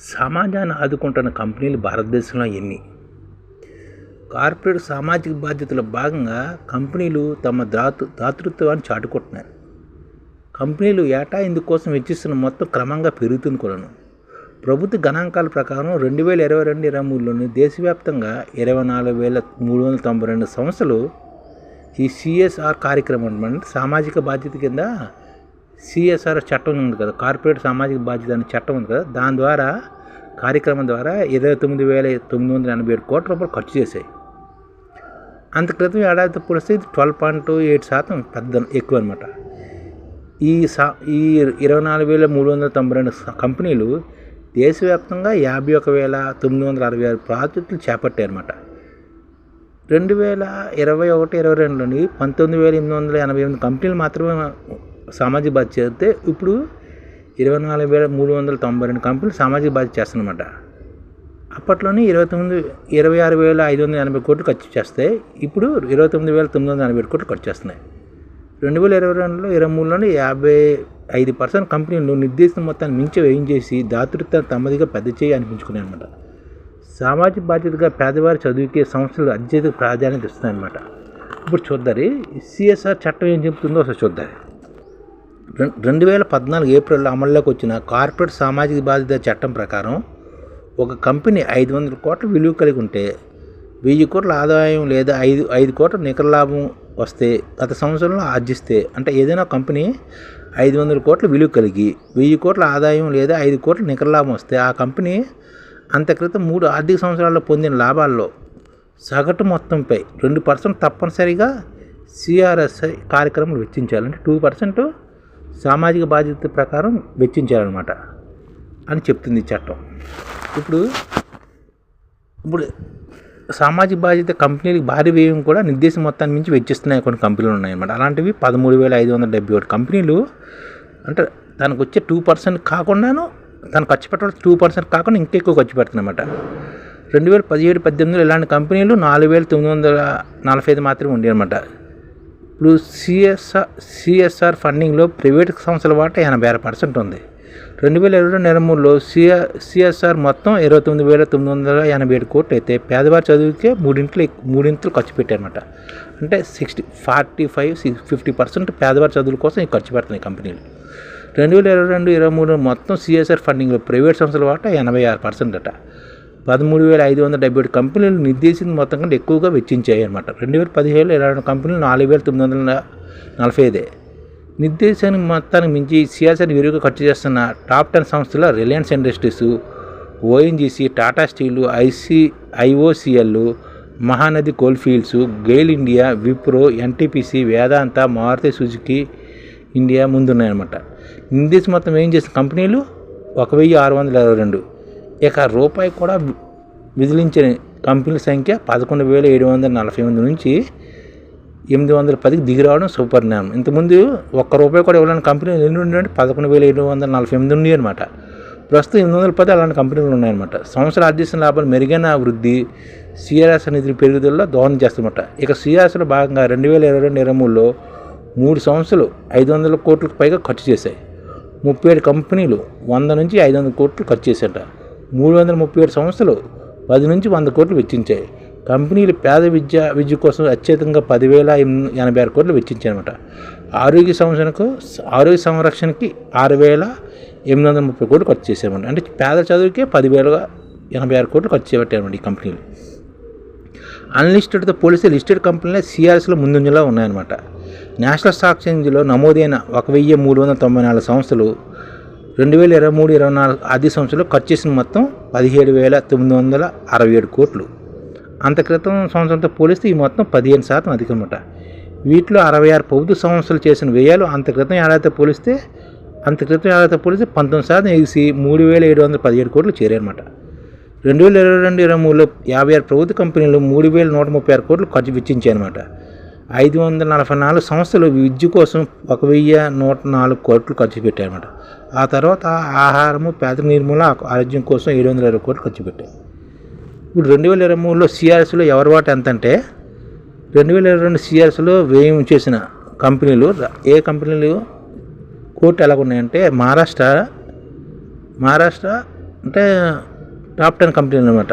సమాజాన్ని ఆదుకుంటున్న కంపెనీలు భారతదేశంలో ఎన్ని? కార్పొరేట్ సామాజిక బాధ్యతలో భాగంగా కంపెనీలు తమ దాతృ దాతృత్వాన్ని చాటుకుంటున్నాయి కంపెనీలు ఏటా ఇందుకోసం వెచ్చిస్తున్న మొత్తం క్రమంగా పెరుగుతుంది కూడాను. ప్రభుత్వ గణాంకాల ప్రకారం రెండు వేల ఇరవై రెండు ఇరవై మూడులోని దేశవ్యాప్తంగా ఇరవై నాలుగు వేల మూడు వందల తొంభై రెండు సంస్థలు ఈ సిఎస్ఆర్ కార్యక్రమం సామాజిక బాధ్యత కింద సిఎస్ఆర్ చట్టం ఉంది కదా కార్పొరేట్ సామాజిక బాధ్యత అనే చట్టం ఉంది కదా దాని ద్వారా కార్యక్రమం ద్వారా ఇరవై తొమ్మిది వేల తొమ్మిది వందల ఎనభై ఏడు కోట్ల రూపాయలు ఖర్చు చేశాయి. అంత క్రితం ఏడాదితో పోలిస్తే ఇది ట్వెల్వ్ పాయింట్ ఎయిట్ శాతం పెద్ద ఎక్కువ అనమాట ఈ సా ఈ ఇరవై నాలుగు వేల మూడు వందల తొంభై రెండు కంపెనీలు దేశవ్యాప్తంగా యాభై ఒక వేల తొమ్మిది వందల అరవై ఆరు ప్రాజెక్టులు చేపట్టాయి అనమాట రెండు వేల ఇరవై ఒకటి ఇరవై రెండులోని పంతొమ్మిది వేల ఎనిమిది వందల ఎనభై ఎనిమిది కంపెనీలు మాత్రమే సామాజిక బాధ్యత చేస్తే ఇప్పుడు ఇరవై నాలుగు వేల మూడు వందల తొంభై రెండు కంపెనీలు సామాజిక బాధ్యత చేస్తున్నమాట అప్పట్లోనే ఇరవై తొమ్మిది ఇరవై ఆరు వేల ఐదు వందల ఎనభై కోట్లు ఖర్చు చేస్తాయి ఇప్పుడు ఇరవై తొమ్మిది వేల తొమ్మిది వందల ఎనభై కోట్లు ఖర్చు చేస్తున్నాయి. రెండు వేల ఇరవై రెండులో ఇరవై మూడులోనే యాభై ఐదు పర్సెంట్ కంపెనీలు నిర్దేశిత మొత్తాన్ని మించి వేయించేసి దాతృత్వ తమదిగా పెద్ద చేయి అనిపించుకున్నాయి అనమాట సామాజిక బాధ్యతగా పేదవారి చదువుకే సంస్థలు అత్యధిక ప్రాధాన్యత ఇస్తున్నాయన్నమాట. ఇప్పుడు చూద్దాం సిఎస్ఆర్ చట్టం ఏం చెబుతుందో ఒకసారి చూద్దాం రెండు వేల పద్నాలుగు ఏప్రిల్లో అమల్లోకి వచ్చిన కార్పొరేట్ సామాజిక బాధ్యత చట్టం ప్రకారం ఒక కంపెనీ ఐదు వందల కోట్ల విలువ కలిగి ఉంటే వెయ్యి కోట్ల ఆదాయం లేదా ఐదు ఐదు కోట్ల నికర లాభం వస్తే గత సంవత్సరంలో ఆర్జిస్తే అంటే ఏదైనా కంపెనీ ఐదు వందల కోట్ల విలువ కలిగి వెయ్యి కోట్ల ఆదాయం లేదా ఐదు కోట్ల నికర లాభం వస్తే ఆ కంపెనీ అంత క్రితం మూడు ఆర్థిక సంవత్సరాల్లో పొందిన లాభాల్లో సగటు మొత్తంపై రెండు పర్సెంట్ తప్పనిసరిగా సిఆర్ఎస్ఐ కార్యక్రమాలు వెచ్చించాలంటే టూ పర్సెంట్ సామాజిక బాధ్యత ప్రకారం వెచ్చించారనమాట అని చెప్తుంది ఈ చట్టం. ఇప్పుడు ఇప్పుడు సామాజిక బాధ్యత కంపెనీలకు భారీ వ్యయం కూడా నిర్దేశం మొత్తాన్ని మించి వెచ్చిస్తున్నాయి కొన్ని కంపెనీలు ఉన్నాయన్నమాట. అలాంటివి పదమూడు వేల ఐదు వందల డెబ్బై ఒకటి కంపెనీలు అంటే తనకు వచ్చే టూ పర్సెంట్ కాకుండాను తను ఖర్చు పెట్టడం టూ పర్సెంట్ కాకుండా ఇంకెక్కువ ఖర్చు పెడుతుందన్నమాట రెండు వేల పదిహేడు పద్దెనిమిదిలో ఇలాంటి కంపెనీలు నాలుగు వేల తొమ్మిది వందల నలభై ఐదు మాత్రమే ఉండేవన్నమాట ఇప్పుడు సిఎస్ఆర్ సిఎస్ఆర్ ఫండింగ్లో ప్రైవేట్ సంస్థల వాటా ఎనభై ఆరు పర్సెంట్ ఉంది. రెండు వేల ఇరవై రెండు ఇరవై మూడులో సిఆర్ సిఎస్ఆర్ మొత్తం ఇరవై తొమ్మిది వేల తొమ్మిది వందల ఎనభై ఏడు కోట్లు అయితే పేదవారి చదువుకే మూడింట్లు మూడింతలు ఖర్చు పెట్టారనమాట అంటే sixty forty five six fifty percent పేదవారి చదువుల కోసం ఈ ఖర్చు పెడుతున్నాయి కంపెనీలు. రెండు వేల ఇరవై రెండు ఇరవై మూడు మొత్తం సిఎస్ఆర్ ఫండింగ్లో ప్రైవేట్ సంస్థల వాటా ఎనభై ఆరు పర్సెంట్ అట. పదమూడు వేల ఐదు వందల డెబ్బై ఏడు కంపెనీలు నిర్దేశించిన మొత్తం కంటే ఎక్కువగా వెచ్చించాయి అనమాట రెండు వేల పదిహేడులో ఇరవై రెండు కంపెనీలు నాలుగు వేల తొమ్మిది వందల నలభై ఐదే నిర్దేశానికి మొత్తానికి మించి సియాసన్ విరివిగా ఖర్చు చేస్తున్న టాప్ టెన్ సంస్థల Reliance Industries ONGC Tata Steel IC IOCL Mahanadi Coalfields GAIL India Wipro NTPC Vedanta Maruti Suzuki India ముందున్నాయన్నమాట. నిర్దేశం మొత్తం ఏం చేసిన కంపెనీలు? ఒక వెయ్యి ఆరు వందల ఇరవై రెండు. ఇక రూపాయి కూడా విదిలించిన కంపెనీల సంఖ్య పదకొండు వేల ఏడు వందల నలభై ఎనిమిది నుంచి ఎనిమిది వందల పదికి దిగి రావడం సుపరిణామం. ఇంతకుముందు ఒక్క రూపాయి కూడా ఇవ్వలేని కంపెనీలు ఎన్ని ఉండే పదకొండు వేల ఏడు వందల నలభై ఎనిమిది ఉన్నాయి అనమాట ప్రస్తుతం ఎనిమిది వందల పది అలాంటి కంపెనీలు ఉన్నాయన్నమాట. సంవత్సర ఆర్థిక లాభాలు మెరుగైన వృద్ధి సిఆర్ఎస్ నిధుల పెరుగుదలలో దోహదం చేస్తున్నమాట. ఇక సిఆర్ఎస్లో భాగంగా రెండు వేల ఇరవై రెండు ఇరవై మూడులో మూడు సంవత్సరాలు ఐదు వందల కోట్లకు పైగా ఖర్చు చేశాయి. ముప్పై ఏడు కంపెనీలు వంద నుంచి ఐదు వందల కోట్లు ఖర్చు చేశాట మూడు వందల ముప్పై ఏడు సంస్థలు పది నుంచి వంద కోట్లు వెచ్చించాయి. కంపెనీలు పేద విద్య విద్య కోసం అత్యధికంగా పదివేల ఎనిమిది- ఎనభై ఆరు కోట్లు వెచ్చించాయన్నమాట. ఆరోగ్య సంరక్షణకు ఆరోగ్య సంరక్షణకి ఆరు వేల ఎనిమిది వందల ముప్పై కోట్లు ఖర్చు చేశారన్నమాట అంటే పేద చదువుకే పదివేల ఎనభై ఆరు కోట్లు ఖర్చు చేయబట్టారన్నమాట ఈ కంపెనీలు. అన్లిస్టెడ్తో పోలిస్తే లిస్టెడ్ కంపెనీలే సిఆర్ఎస్లో ముందంజలో ఉన్నాయన్నమాట. నేషనల్ స్టాక్ ఎక్స్చేంజ్లో నమోదైన ఒక వెయ్యి మూడు వందల తొంభై నాలుగు సంస్థలు రెండు వేల ఇరవై మూడు ఇరవై నాలుగు ఆర్థిక సంవత్సరంలో ఖర్చు చేసిన మొత్తం పదిహేడు వేల తొమ్మిది వందల అరవై ఏడు కోట్లు. అంత క్రితం సంవత్సరంతో పోలిస్తే ఈ మొత్తం పదిహేను శాతం అధికమట. వీటిలో అరవై ఆరు ప్రభుత్వ సంస్థలు చేసిన వ్యయాలు అంత క్రితం ఏడాదితో పోలిస్తే అంత క్రితం ఏడాదితో పోలిస్తే పంతొమ్మిది శాతం ఎగిసి మూడు వేల ఏడు వందల పదిహేడు కోట్లు చేరారన్నమాట రెండు వేల ఇరవై రెండు ఇరవై మూడులో యాభై ఆరు ప్రభుత్వ కంపెనీలు మూడు వేల నూట ముప్పై ఆరు కోట్లు ఖర్చు వెచ్చించాయన్నమాట. ఐదు వందల నలభై నాలుగు సంస్థలు విద్య కోసం ఒక వెయ్యి నూట నాలుగు కోట్లు ఖర్చు పెట్టాయన్నమాట. ఆ తర్వాత ఆహారము పేద నిర్మూలన ఆరోగ్యం కోసం ఏడు వందల ఇరవై కోట్లు ఖర్చు పెట్టారు ఇప్పుడు రెండు వేల ఇరవై మూడులో సిఆర్ఎస్లో ఎవరి వాట ఎంత అంటే రెండు వేల ఇరవై రెండు సిఆర్ఎస్లో వ్యయం చేసిన కంపెనీలు ఏ కంపెనీలు కోర్టు ఎలాగున్నాయంటే మహారాష్ట్ర మహారాష్ట్ర అంటే టాప్ టెన్ కంపెనీలు అనమాట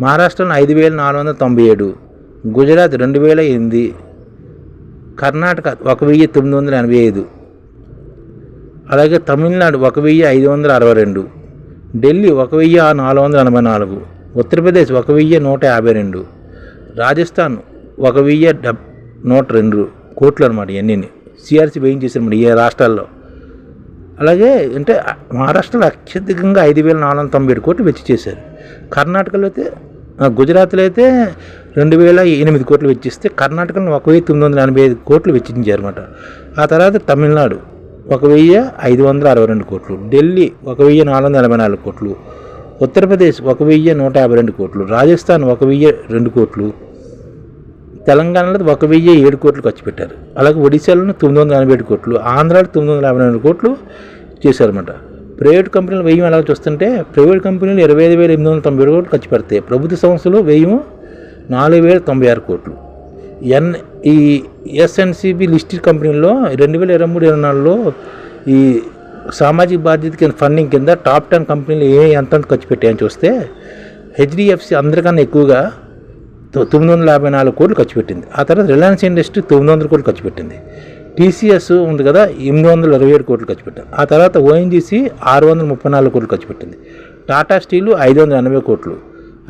మహారాష్ట్రలో ఐదు వేల నాలుగు వందల తొంభై ఏడు గుజరాత్ రెండు వేల ఎనిమిది కర్ణాటక ఒక వెయ్యి తొమ్మిది వందల ఎనభై ఐదు అలాగే తమిళనాడు ఒక వెయ్యి ఐదు వందల అరవై రెండు ఢిల్లీ ఒక వెయ్యి నాలుగు వందల ఎనభై నాలుగు ఉత్తరప్రదేశ్ ఒక వెయ్యి నూట యాభై రెండు రాజస్థాన్ ఒక వెయ్యి డబ్ నూట రెండు కోట్లు అనమాట ఇవన్నీ సిఆర్సీ వేయించేసారన్నమాట ఏ రాష్ట్రాల్లో. అలాగే అంటే మహారాష్ట్రలో అత్యధికంగా ఐదు వేల నాలుగు వందల తొంభై ఏడు కోట్లు వెచ్చి చేశారు. కర్ణాటకలో అయితే గుజరాత్లో అయితే రెండు వేల ఎనిమిది కోట్లు వెచ్చిస్తే కర్ణాటకలో ఒక వెయ్యి తొమ్మిది వందల ఎనభై ఐదు కోట్లు వెచ్చించారు అనమాట ఆ తర్వాత తమిళనాడు ఒక వెయ్యి ఐదు వందల అరవై రెండు కోట్లు ఢిల్లీ ఒక వెయ్యి నాలుగు వందల ఎనభై నాలుగు కోట్లు ఉత్తరప్రదేశ్ ఒక వెయ్యి నూట యాభై రెండు కోట్లు రాజస్థాన్ ఒక వెయ్యి రెండు కోట్లు తెలంగాణలో ఒక వెయ్యి ఏడు కోట్లు ఖర్చు పెట్టారు. అలాగే ఒడిశాలో తొమ్మిది వందల ఎనభై ఏడు కోట్లు ఆంధ్రాలో తొమ్మిది వందల యాభై రెండు కోట్లు చేశారన్నమాట. ప్రైవేట్ కంపెనీలు వెయ్యి ఎలా చూస్తుంటే ప్రైవేట్ కంపెనీలు ఇరవై ఐదు వేల ఎనిమిది వందల తొంభై ఏడు కోట్లు ఖర్చు పెడతాయి ప్రభుత్వ సంస్థలు వెయ్యి నాలుగు వేల తొంభై ఆరు కోట్లు. ఎన్ ఈ ఎస్ఎన్సిబి లిస్టెడ్ కంపెనీలో రెండు వేల ఇరవై మూడు ఇరవై నాలుగులో ఈ సామాజిక బాధ్యత కింద ఫండింగ్ కింద టాప్ టెన్ కంపెనీలు ఏ ఎంత ఖర్చు పెట్టాయని చూస్తే హెచ్డిఎఫ్సి అందరికన్నా ఎక్కువగా తొ- తొమ్మిది వందల యాభై నాలుగు కోట్లు ఖర్చు పెట్టింది. ఆ తర్వాత రిలయన్స్ ఇండస్ట్రీ తొమ్మిది వందల కోట్లు ఖర్చు పెట్టింది. టీసీఎస్ ఉంది కదా ఎనిమిది వందల ఇరవై ఏడు కోట్లు ఖర్చు పెట్టింది ఆ తర్వాత ఓఎన్జీసీ ఆరు వందల ముప్పై నాలుగు కోట్లు ఖర్చు పెట్టింది. టాటా స్టీలు ఐదు వందల ఎనభై కోట్లు.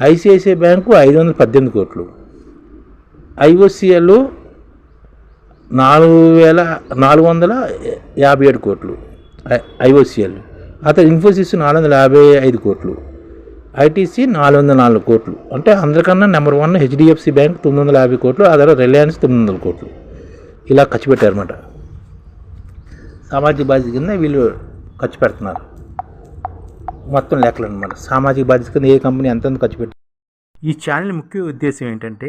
ఐసిఐసిఐ బ్యాంకు ఐదు వందల పద్దెనిమిది కోట్లు. ఐఓసిఎల్ నాలుగు వేల నాలుగు వందల యాభై ఏడు కోట్లు. ఐఓసిఎల్. ఆ తర్వాత ఇన్ఫోసిస్ నాలుగు వందల యాభై ఐదు కోట్లు. ఐటీసీ నాలుగు వందల నాలుగు కోట్లు. అంటే అందరికన్నా నెంబర్ వన్ హెచ్డిఎఫ్సి బ్యాంక్ తొమ్మిది వందల యాభై కోట్లు ఆ తర్వాత రిలయన్స్ తొమ్మిది వందల కోట్లు. ఇలా ఖర్చు పెట్టారన్నమాట. సామాజిక బాధ్యత కింద వీళ్ళు ఖర్చు పెడుతున్నారు. మొత్తం లెక్కలు అనమాట సామాజిక బాధ్యత కింద ఏ కంపెనీ ఎంతెంత ఖర్చు పెట్టారు? ఈ ఛానల్ ముఖ్య ఉద్దేశం ఏంటంటే